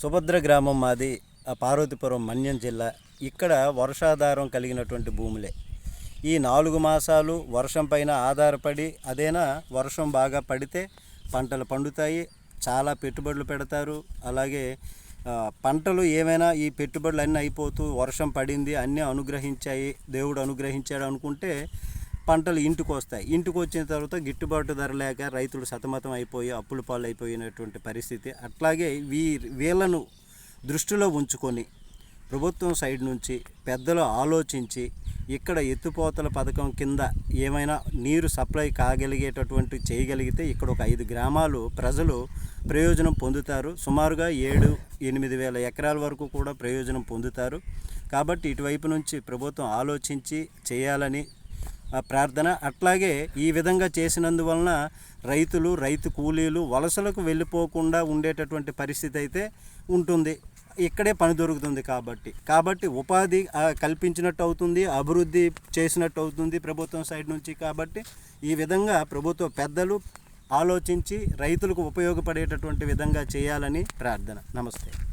సుభద్ర గ్రామం మాది పార్వతీపురం మన్యం జిల్లా. ఇక్కడ వర్షాధారం కలిగినటువంటి భూములే. ఈ నాలుగు మాసాలు వర్షం పైన ఆధారపడి అదేనా వర్షం బాగా పడితే పంటలు పండుతాయి చాలా పెట్టుబడులు పెడతారు. అలాగే పంటలు ఏమైనా ఈ పెట్టుబడులు అన్నీ అయిపోతూ వర్షం పడింది అన్నీ అనుగ్రహించాయి దేవుడు అనుగ్రహించాడు అనుకుంటే పంటలు ఇంటికి వస్తాయి. ఇంటికి వచ్చిన తర్వాత గిట్టుబాటు ధర లేక రైతులు సతమతం అయిపోయి అప్పుల పాలు అయిపోయినటువంటి పరిస్థితి. అట్లాగే వీ వీళ్ళను దృష్టిలో ఉంచుకొని ప్రభుత్వం సైడ్ నుంచి పెద్దలు ఆలోచించి ఇక్కడ ఎత్తుపోతల పథకం కింద ఏమైనా నీరు సప్లై కాగలిగేటటువంటి చేయగలిగితే ఇక్కడ ఒక ఐదు గ్రామాలు ప్రజలు ప్రయోజనం పొందుతారు. సుమారుగా ఏడు ఎనిమిది వేల ఎకరాల వరకు కూడా ప్రయోజనం పొందుతారు. కాబట్టి ఇటువైపు నుంచి ప్రభుత్వం ఆలోచించి చేయాలని ప్రార్థన. అట్లాగే ఈ విధంగా చేసినందువలన రైతులు రైతు కూలీలు వలసలకు వెళ్ళిపోకుండా ఉండేటటువంటి పరిస్థితి అయితే ఉంటుంది. ఇక్కడే పని దొరుకుతుంది కాబట్టి. కాబట్టి ఉపాధి కల్పించినట్టు అవుతుంది అభివృద్ధి చేసినట్టు అవుతుంది ప్రభుత్వం సైడ్ నుంచి కాబట్టి ఈ విధంగా ప్రభుత్వ పెద్దలు ఆలోచించి రైతులకు ఉపయోగపడేటటువంటి విధంగా చేయాలని ప్రార్థన. నమస్తే.